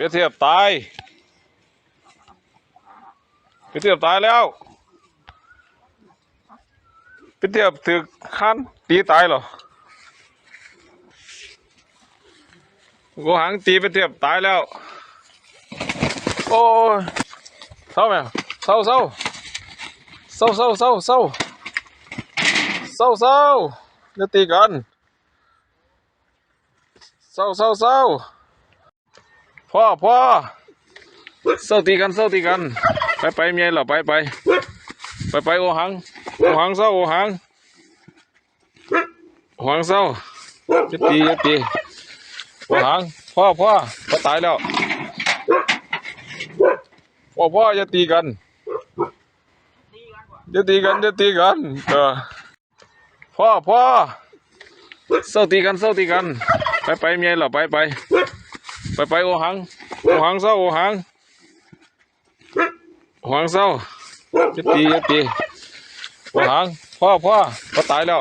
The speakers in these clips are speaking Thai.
เปียเทียบตายเปียเทียบตายแล้วเปียเทียบถึกขันตีตายเหรอกูหังตีเปียเทียบตายแล้ว โอ้ยเศร้าไหมเศร้าเศร้าเศร้าเศร้าเศร้าเศร้าเศร้าเศร้าอย่าตีกันเศร้าเศร้าเศร้า พ่อพ่อเศร้าตีกันเศร้าตีกัน ไปไปเมียเหรอไปไปไปไปโอหังโอหังเศร้าโอหังหังเศร้าอย่าตีอย่าตีโอหังพ่อพ่อพ่อตายแล้วพ่อพ่ออย่าตีกันอย่าตีกันอย่าตีกันเออพ่อพ่อเศร้าตีกันเศร้าตีกัน ไปไปเมียเหรอไปไป ไปไปโอหังโอหังเศร้าโอหังโอหังเศร้าอย่าตีอย่าตีโอหังพ่อพ่อพ่อตายแล้ว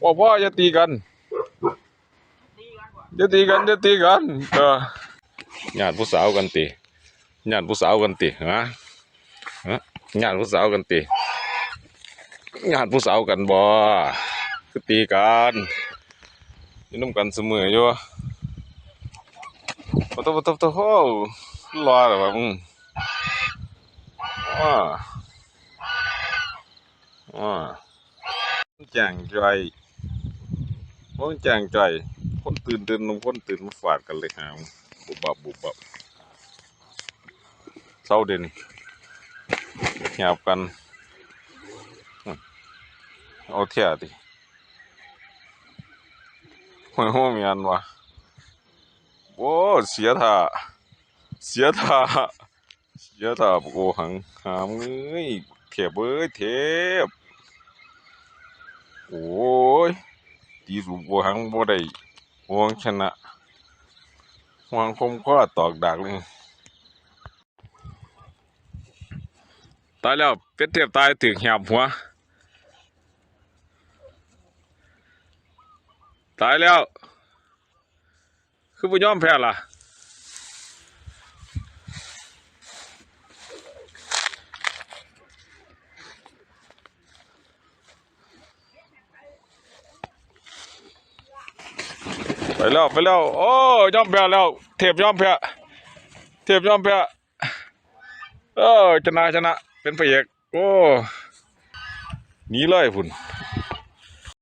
พ่อพ่ออย่าตีกันอย่าตีกันอย่าตีกันเออญาติผู้สาวกันติญาติผู้สาวกันติฮะฮะญาติผู้สาวกันติญาติผู้สาวกันบ่ตีกัน อยุ่น้ำกันเสมออยู่ปะตะปะตะปะตะโหรอแล้วมึงว้าว้าแจ้งใจว่าแจ้งใจคนตื่นตื่นนมคนตื่นมาฝาดกันเลยฮะบุบบับบุบบับเศร้าเด่นหยาบกันเอาเทียดิ หัวหัวเมียนวะโอ้เสียท่าเสียท่าเสียท่าโอ้หังหามเอ้ยเทบเอ้ยเทบโอ้ยตีสูบโบหังบ่ได้หวงชนะวางคมก็ตอกดักเลยตายแล้วเป็ดเทียบตายถึงหยาบหัว ตายแล้ว คือบุยอมแพ้ล่ะ ไปแล้ว ไปแล้ว โอ้ยอมแพ้แล้ว เทพยอมแพ้เทพยอมแพ้เออชนะชนะเป็นพระเอกโอ้หนีเลยพุ่น